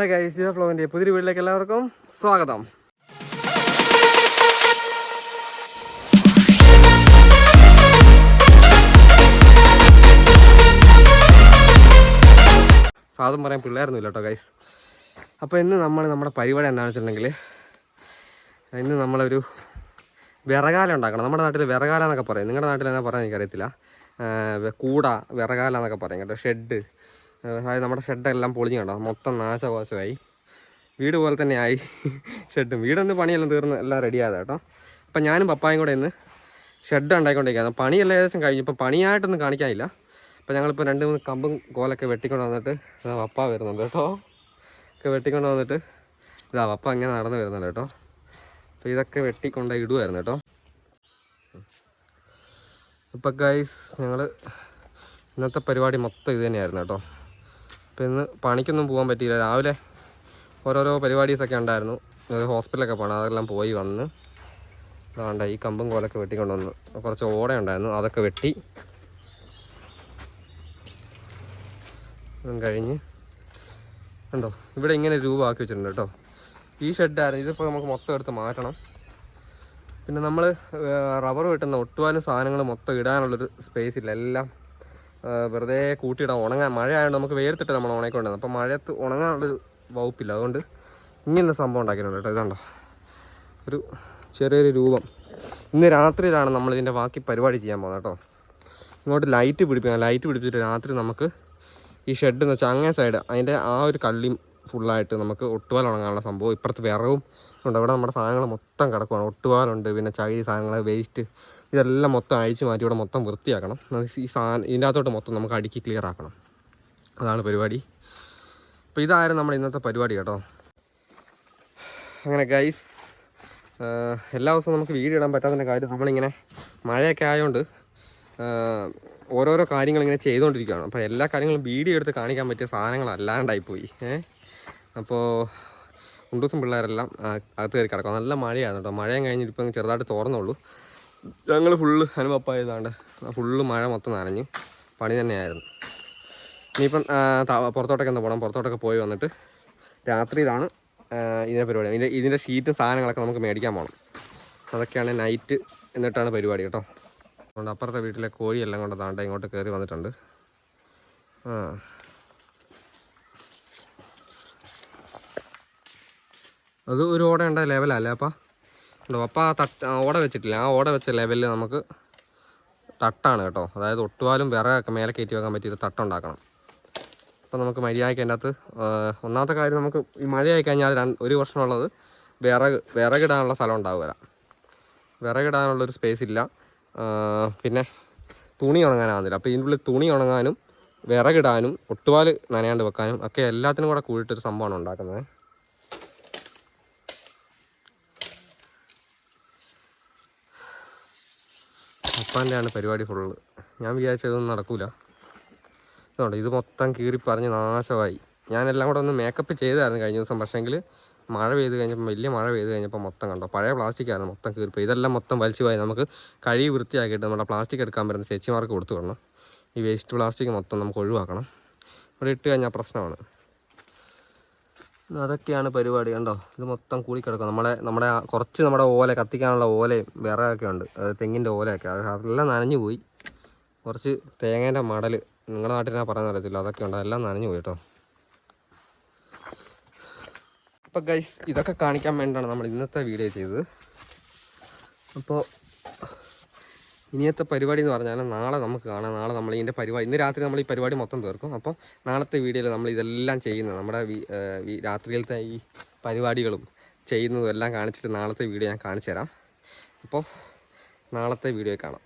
ഫ്ലോവിന്റെ പുതിയൊരു വീട്ടിലേക്ക് എല്ലാവർക്കും സ്വാഗതം. സാധം പറയാൻ പിള്ളേരൊന്നുമില്ല കേട്ടോ ഗൈസ് അപ്പോൾ ഇന്ന് നമ്മൾ നമ്മുടെ പരിപാടി എന്താണെന്ന് വെച്ചിട്ടുണ്ടെങ്കിൽ ഇന്ന് നമ്മളൊരു വിറകാല ഉണ്ടാക്കണം. നമ്മുടെ നാട്ടിൽ വിറകാല എന്നൊക്കെ പറയും. നിങ്ങളുടെ നാട്ടിൽ എന്നാ പറയാൻ എനിക്കറിയത്തില്ല. കൂട വിറകാല എന്നൊക്കെ പറയും കേട്ടോ ഷെഡ്. അതായത് നമ്മുടെ ഷെഡെല്ലാം പൊളിഞ്ഞു കണ്ടോ? മൊത്തം നാശകോശമായി. വീട് പോലെ തന്നെ ആയി. ഷെഡും വീടൊന്ന് പണിയെല്ലാം തീർന്ന് എല്ലാം റെഡിയായത് കേട്ടോ. അപ്പം ഞാനും പപ്പായും കൂടെ ഇന്ന് ഷെഡ് ഉണ്ടായിക്കൊണ്ടിരിക്കുകയാണ്. പണിയെല്ലാം ഏകദേശം കഴിഞ്ഞു. ഇപ്പം പണിയായിട്ടൊന്നും കാണിക്കാനില്ല. അപ്പം ഞങ്ങളിപ്പോൾ രണ്ട് മൂന്ന് കമ്പും കോലൊക്കെ വെട്ടിക്കൊണ്ട് വന്നിട്ട് ഇതാ പപ്പ വരുന്നുണ്ട് കേട്ടോ. ഒക്കെ വെട്ടിക്കൊണ്ട് വന്നിട്ട് ഇതാ പപ്പ ഇങ്ങനെ നടന്ന് വരുന്നുണ്ട് കേട്ടോ. അപ്പോൾ ഇതൊക്കെ വെട്ടിക്കൊണ്ട് ഇടുമായിരുന്നു കേട്ടോ. ഇപ്പം ഗൈസ് ഞങ്ങൾ ഇന്നത്തെ പരിപാടി മൊത്തം ഇത് തന്നെയായിരുന്നു കേട്ടോ. അപ്പോൾ ഇന്ന് പണിക്കൊന്നും പോകാൻ പറ്റിയില്ല. രാവിലെ ഓരോരോ പരിപാടീസൊക്കെ ഉണ്ടായിരുന്നു. ഹോസ്പിറ്റലൊക്കെ പോകണം അതെല്ലാം പോയി വന്ന് അതുകൊണ്ട് ഈ കമ്പും കോലൊക്കെ വെട്ടിക്കൊണ്ട് വന്നു കുറച്ച് ഓട ഉണ്ടായിരുന്നു. അതൊക്കെ വെട്ടി കഴിഞ്ഞ് ഉണ്ടോ ഇവിടെ ഇങ്ങനെ രൂപമാക്കി വെച്ചിട്ടുണ്ട് കേട്ടോ. ഈ ഷെഡായിരുന്നു. ഇതിപ്പോൾ നമുക്ക് മൊത്തം എടുത്ത് മാറ്റണം. പിന്നെ നമ്മൾ റബ്ബർ വെട്ടുന്ന ഒട്ടുവാനും സാധനങ്ങൾ മൊത്തം ഇടാനുള്ളൊരു സ്പേസ് ഇല്ല. എല്ലാം വെറുതെ കൂട്ടിയിടാം. ഉണങ്ങാൻ മഴ ആയതുകൊണ്ട് നമുക്ക് വേർത്തിട്ട് നമ്മൾ ഉണക്കൊണ്ടത് അപ്പോൾ മഴയത്ത് ഉണങ്ങാനുള്ള വകുപ്പില്ല. അതുകൊണ്ട് ഇങ്ങനെ സംഭവം ഉണ്ടാക്കിയിട്ടുണ്ട് കേട്ടോ. ഇതുണ്ടോ. ഒരു ചെറിയൊരു രൂപം. ഇന്ന് രാത്രിയിലാണ് നമ്മൾ ഇതിന്റെ ബാക്കി പരിപാടി ചെയ്യാൻ പോകുന്നത് കേട്ടോ. ഇങ്ങോട്ട് ലൈറ്റ് പിടിപ്പിക്കണം. ലൈറ്റ് പിടിപ്പിച്ചിട്ട് രാത്രി നമുക്ക് ഈ ഷെഡ് എന്ന് വെച്ചാൽ സൈഡ് അതിന്റെ ആ ഒരു കള്ളിയും ഫുള്ളായിട്ട് നമുക്ക് ഒട്ടുപാൽ ഉണങ്ങാനുള്ള സംഭവം. ഇപ്പുറത്ത് വിറവും ഉണ്ട് അവിടെ നമ്മുടെ സാധനങ്ങൾ മൊത്തം കിടക്കുവാണ്. ഒട്ടുപാലുണ്ട്. പിന്നെ ചകിരി സാധനങ്ങൾ വേസ്റ്റ് ഇതെല്ലാം മൊത്തം അഴിച്ച് മാറ്റി ഇവിടെ മൊത്തം വൃത്തിയാക്കണം. ഈ സാധനം ഇതിന്റെ അകത്തോട്ട് മൊത്തം നമുക്ക് അടുക്കി ക്ലിയർ ആക്കണം. അതാണ് പരിപാടി. അപ്പോൾ ഇതായിരുന്നു നമ്മുടെ ഇന്നത്തെ പരിപാടി കേട്ടോ. അങ്ങനെ ഗൈസ് എല്ലാ ദിവസവും നമുക്ക് വീട് ഇടാൻ പറ്റാത്തതിന്റെ കാര്യം നമ്മളിങ്ങനെ മഴയൊക്കെ ആയതുകൊണ്ട് ഓരോരോ കാര്യങ്ങൾ ഇങ്ങനെ ചെയ്തുകൊണ്ടിരിക്കുകയാണ് അപ്പോൾ എല്ലാ കാര്യങ്ങളും വീഡിയോ എടുത്ത് കാണിക്കാൻ പറ്റിയ സാധനങ്ങളല്ലാണ്ടായിപ്പോയി. ഏഹ് അപ്പോൾ ഉണ്ടൂസും പിള്ളേരെല്ലാം അകത്ത് കയറി കിടക്കാം. നല്ല മഴയാണ് കേട്ടോ. മഴയും കഴിഞ്ഞിട്ട് ഇപ്പം ചെറുതായിട്ട് തോർന്നുള്ളൂ ഞങ്ങൾ ഫുള്ള് അനുഭവപ്പായതാണ്ട് ഫുള്ള് മഴ മൊത്തം നനഞ്ഞ് പണി തന്നെയായിരുന്നു. ഇനിയിപ്പം പുറത്തോട്ടൊക്കെ ഒന്ന് പോകണം പുറത്തോട്ടൊക്കെ പോയി വന്നിട്ട് രാത്രിയിലാണ് ഇതിന്റെ പരിപാടി. ഇതിന്റെ ഇതിന്റെ ഷീറ്റും സാധനങ്ങളൊക്കെ നമുക്ക് മേടിക്കാൻ പോകണം അതൊക്കെയാണ് നൈറ്റ് എന്നിട്ടാണ് പരിപാടി കേട്ടോ. അതുകൊണ്ട് അപ്പുറത്തെ വീട്ടിലെ കോഴിയെല്ലാം കൊണ്ട് താണ്ട ഇങ്ങോട്ട് കയറി വന്നിട്ടുണ്ട്. ആ. അത് ഒരു ഓട ഉണ്ട ലെവലല്ലേ അപ്പം? ഉണ്ടോ അപ്പോൾ ആ തട്ട് ഓട വെച്ചിട്ടില്ല? ആ ഓട വെച്ച ലെവലിൽ നമുക്ക് തട്ടാണ് കേട്ടോ. അതായത് ഒട്ടുപാലും വിറകൊക്കെ മേലെ കയറ്റി വെക്കാൻ പറ്റിയത് തട്ടുണ്ടാക്കണം. അപ്പം നമുക്ക് മര്യാദയ്ക്ക് അതിന്റെ അകത്ത് ഒന്നാമത്തെ കാര്യം നമുക്ക് ഈ മഴയായി കഴിഞ്ഞാൽ ഒരു വർഷമുള്ളത് വിറക് വിറകിടാനുള്ള സ്ഥലം ഉണ്ടാവില്ല. വിറകിടാനുള്ളൊരു സ്പേസ് ഇല്ല. പിന്നെ തുണി ഉണങ്ങാനാകുന്നില്ല അപ്പോൾ ഇതിന്റെ ഉള്ളിൽ തുണി ഉണങ്ങാനും വിറകിടാനും ഒട്ടുപാൽ നനയാണ്ട് വെക്കാനും ഒക്കെ എല്ലാത്തിനും കൂടെ കൂടിയിട്ടൊരു സംഭവമാണ് ഉണ്ടാക്കുന്നത്. അപ്പാന്റെ ആണ് പരിപാടി ഫുള്ള് ഞാൻ വിചാരിച്ചതൊന്നും നടക്കൂല. ഇതുകൊണ്ട് ഇത് മൊത്തം കീറി പറഞ്ഞ് നാശമായി. ഞാനെല്ലാം കൂടെ ഒന്ന് മേക്കപ്പ് ചെയ്തായിരുന്നു കഴിഞ്ഞ ദിവസം പക്ഷേങ്കിൽ മഴ പെയ്ത് കഴിഞ്ഞപ്പോൾ വലിയ മഴ പെയ്ത് കഴിഞ്ഞപ്പോൾ മൊത്തം കണ്ടോ? പഴയ പ്ലാസ്റ്റിക് ആയിരുന്നു മൊത്തം കീറിപ്പോയി ഇതെല്ലാം മൊത്തം വലിച്ചു പോയി. നമുക്ക് കഴുകി വൃത്തിയാക്കിയിട്ട് നമ്മുടെ പ്ലാസ്റ്റിക് എടുക്കാൻ പറ്റുന്ന ചേച്ചിമാർക്ക് കൊടുത്തു വിടണം. ഈ വേസ്റ്റ് പ്ലാസ്റ്റിക് മൊത്തം നമുക്ക് ഒഴിവാക്കണം. ഇവിടെ ഇട്ട് കഴിഞ്ഞാൽ പ്രശ്നമാണ്. അതൊക്കെയാണ് പരിപാടി. കണ്ടോ? ഇത് മൊത്തം കൂടി കിടക്കും നമ്മളെ നമ്മുടെ കുറച്ച് നമ്മുടെ ഓല കത്തിക്കാനുള്ള ഓലയും വിറകൊക്കെ ഉണ്ട്. അത് തെങ്ങിന്റെ ഓലയൊക്കെ. അത് അതെല്ലാം നനഞ്ഞു പോയി. കുറച്ച് തേങ്ങേന്റെ മടൽ നിങ്ങളുടെ നാട്ടിൽ ഞാൻ പറയാൻ അറിയത്തില്ല. അതൊക്കെ ഉണ്ട്. അതെല്ലാം നനഞ്ഞു പോയി കേട്ടോ. അപ്പോൾ ഗൈസ് ഇതൊക്കെ കാണിക്കാൻ വേണ്ടിയാണ് നമ്മൾ ഇന്നത്തെ വീഡിയോ ചെയ്തത്. അപ്പോൾ ഇനിയത്തെ പരിപാടി എന്ന് പറഞ്ഞാൽ നാളെ നമുക്ക് കാണാം. നാളെ നമ്മൾ ഇതിന്റെ പരിപാടി ഇന്ന് രാത്രി നമ്മൾ ഈ പരിപാടി മൊത്തം തീർക്കും. അപ്പോൾ നാളത്തെ വീഡിയോയിൽ നമ്മൾ ഇതെല്ലാം ചെയ്യുന്നത് നമ്മുടെ രാത്രിയിലത്തെ ഈ പരിപാടികളും ചെയ്യുന്നതും എല്ലാം കാണിച്ചിട്ട് നാളത്തെ വീഡിയോ ഞാൻ കാണിച്ചു തരാം അപ്പോൾ നാളത്തെ വീഡിയോ കാണാം.